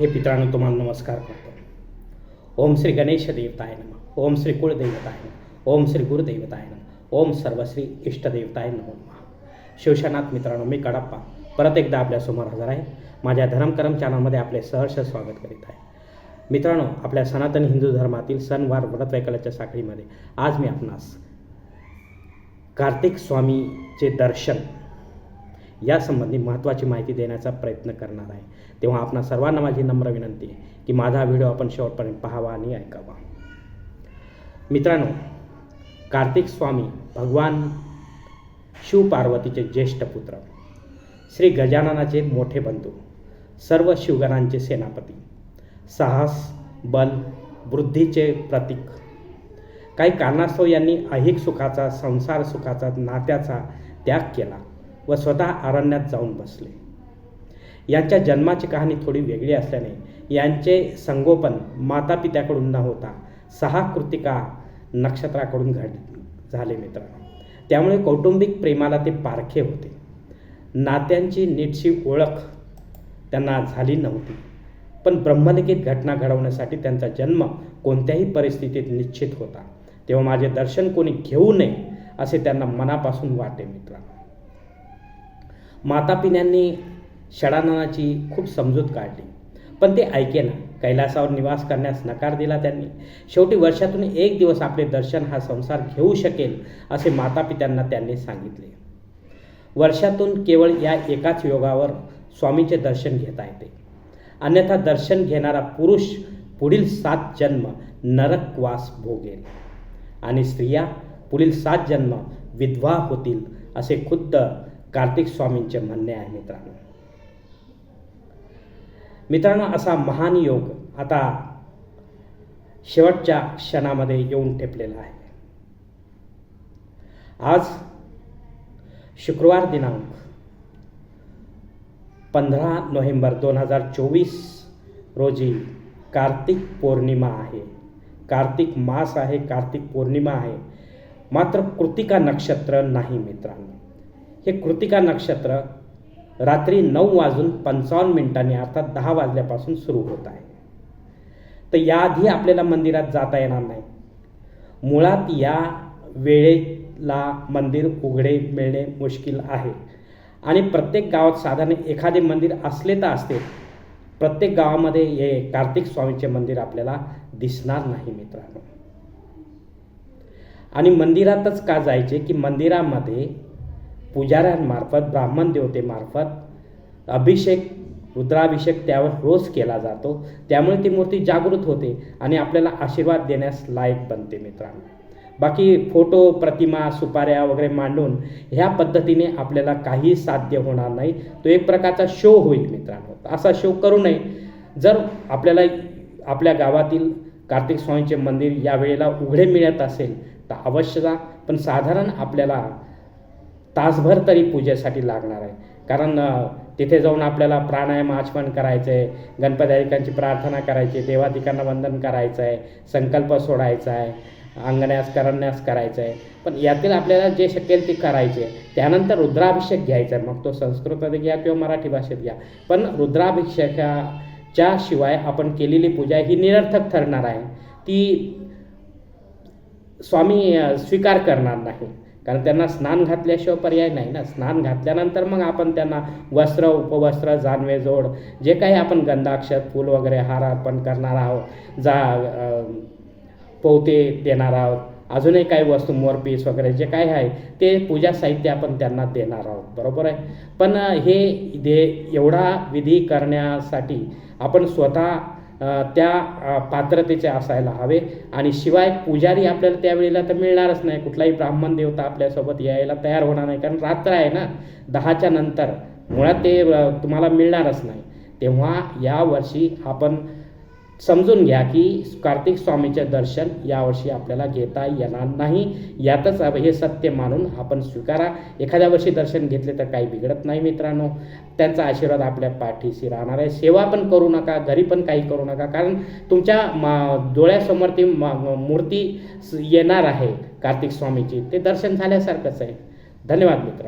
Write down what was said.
हे पित्रांनो तुम्हाला नमस्कार करतो. ओम श्री गणेश देवताय नम. ओम श्री कुळदेवताय नम. ओम श्री गुरुदेवताय नम. ओम सर्वश्री इष्टदेवताय नमो नमः. शिवशनाथ मित्रांनो मी कडप्पा. परत एकदा आपल्यासमोर हजर आहे. माझ्या धर्मकरम चॅनलमध्ये आपले सहर्ष स्वागत करीत आहे. मित्रांनो आपल्या सनातन हिंदू धर्मातील सणवार व्रतवैकल्याच्या साखळीमध्ये आज मी आपणास कार्तिक स्वामीचे दर्शन यासंबंधी महत्त्वाची माहिती देण्याचा प्रयत्न करणार आहे. तेव्हा आपणा सर्वांना माझी नम्र विनंती आहे की माझा व्हिडिओ आपण शेवटपर्यंत पाहावा आणि ऐकावा. मित्रांनो कार्तिक स्वामी भगवान शिवपार्वतीचे ज्येष्ठ पुत्र श्री गजाननाचे मोठे बंधू सर्व शिवगणांचे सेनापती साहस बल वृद्धीचे प्रतीक काही कारणास्तव यांनी ऐहिक सुखाचा संसार सुखाचा नात्याचा त्याग केला. व स्वतः अरण्यात जाऊन बसले. यांच्या जन्माची कहाणी थोडी वेगळी असल्याने यांचे संगोपन मातापित्याकडून न होता सहा कृतिका नक्षत्राकडून घड झाले मित्र. त्यामुळे कौटुंबिक प्रेमाला ते पारखे होते. नात्यांची नीटशी ओळख त्यांना झाली नव्हती. पण ब्रह्मलिखित घटना घडवण्यासाठी त्यांचा जन्म कोणत्याही परिस्थितीत निश्चित होता. तेव्हा माझे दर्शन कोणी घेऊ नये असे त्यांना मनापासून वाटे मित्रांनो मातापिन्यांनी षडाननाची खूप समजूत काढली. पण ते ऐकेना कैलासावर निवास करण्यास नकार दिला त्यांनी. शेवटी वर्षातून एक दिवस आपले दर्शन हा संसार घेऊ शकेल असे मातापित्यांना त्यांनी सांगितले. वर्षातून केवळ या एकाच योगावर स्वामीचे दर्शन घेता येते. अन्यथा दर्शन घेणारा पुरुष पुढील सात जन्म नरकवास भोगेल. आणि स्त्रिया पुढील सात जन्म विधवा होतील असे खुद्द कार्तिक स्वामींचे म्हणणे आहे मित्रांनो. मित्रांनो असा महान योग आता शेवटच्या क्षणामध्ये येऊन ठेपलेला आहे. आज शुक्रवार दिनांक पंधरा नोव्हेंबर दोन हजार चोवीस रोजी कार्तिक पौर्णिमा आहे. कार्तिक मास आहे कार्तिक पौर्णिमा आहे. मात्र कृतिका नक्षत्र नाही मित्रांनो. हे कृतिका नक्षत्र रात्री नऊ वाजून पंचावन्न मिनिटांनी अर्थात दहा वाजल्यापासून सुरू होत आहे. तर याआधी आपल्याला मंदिरात जाता येणार नाही. मुळात या वेळेला मंदिर उघडे मिळणे मुश्किल आहे. आणि प्रत्येक गावात साधारण एखादे मंदिर असले तर असते. प्रत्येक गावामध्ये हे कार्तिक स्वामीचे मंदिर आपल्याला दिसणार नाही मित्रांनो. आणि मंदिरातच का जायचे? की मंदिरामध्ये पुजाऱ्यांमार्फत ब्राह्मण देवतेमार्फत अभिषेक रुद्राभिषेक त्यावर रोज केला जातो. त्यामुळे ती मूर्ती जागृत होते आणि आपल्याला आशीर्वाद देण्यास लायक बनते मित्रांनो. बाकी फोटो प्रतिमा सुपाऱ्या वगैरे मांडून ह्या पद्धतीने आपल्याला काही साध्य होणार नाही. तो एक प्रकारचा शो होईल मित्रांनो. असा शो करू नये. जर आपल्याला आपल्या गावातील कार्तिक स्वामीचे मंदिर या वेळेला उघडे मिळत असेल तर अवश्य जा. पण साधारण आपल्याला तासभर तरी पूजेसाठी लागणार आहे. कारण तिथे जाऊन आपल्याला प्राणायाम आचमन करायचं आहे गणपती प्रार्थना करायची देवाधिकांना वंदन करायचं आहे संकल्प सोडायचा आहे अंगण्यास करण्यास करायचं आहे. पण यातील आपल्याला जे शकेल ते करायचे. त्यानंतर रुद्राभिषेक घ्यायचा आहे. मग तो संस्कृतात घ्या किंवा मराठी भाषेत घ्या. पण रुद्राभिषेकाच्या शिवाय आपण केलेली पूजा ही निरर्थक ठरणार आहे. ती स्वामी स्वीकार करणार नाही. कारण त्यांना स्नान घातल्याशिवाय पर्याय नाही ना. स्नान घातल्यानंतर मग आपण त्यांना वस्त्र उपवस्त्र जानवे जोड जे काही आपण गंधाक्षर फूल वगैरे हार अर्पण करणार आहोत जा पोवते देणार आहोत अजूनही काही वस्तू मोरपीस वगैरे जे काही आहे ते पूजा साहित्य आपण त्यांना देणार आहोत. बरोबर आहे? पण हे दे एवढा विधी करण्यासाठी आपण स्वतः त्या पात्रतेचे असायला हवे. आणि शिवाय पुजारी आपल्याला त्यावेळेला तर मिळणारच नाही. कुठलाही ब्राह्मण देवता आपल्यासोबत यायला तयार होणार नाही. कारण रात्र आहे ना दहाच्या नंतर. मुळात ते तुम्हाला मिळणारच नाही. तेव्हा यावर्षी आपण समजून घ्या की कार्तिक स्वामीचे दर्शन यावर्षी आपल्याला घेता येणार नाही. यातच हे सत्य मानून आपण स्वीकारा. एखाद्या वर्षी दर्शन घेतले तर काही बिघडत नाही मित्रांनो. त्यांचा आशीर्वाद आपल्या पाठीशी राहणार आहे. सेवा पण करू नका घरी पण काही करू नका. कारण तुमच्या मा डोळ्यासमोर ती मूर्ती येणार आहे कार्तिक स्वामीची. ते दर्शन झाल्यासारखंच आहे. धन्यवाद मित्र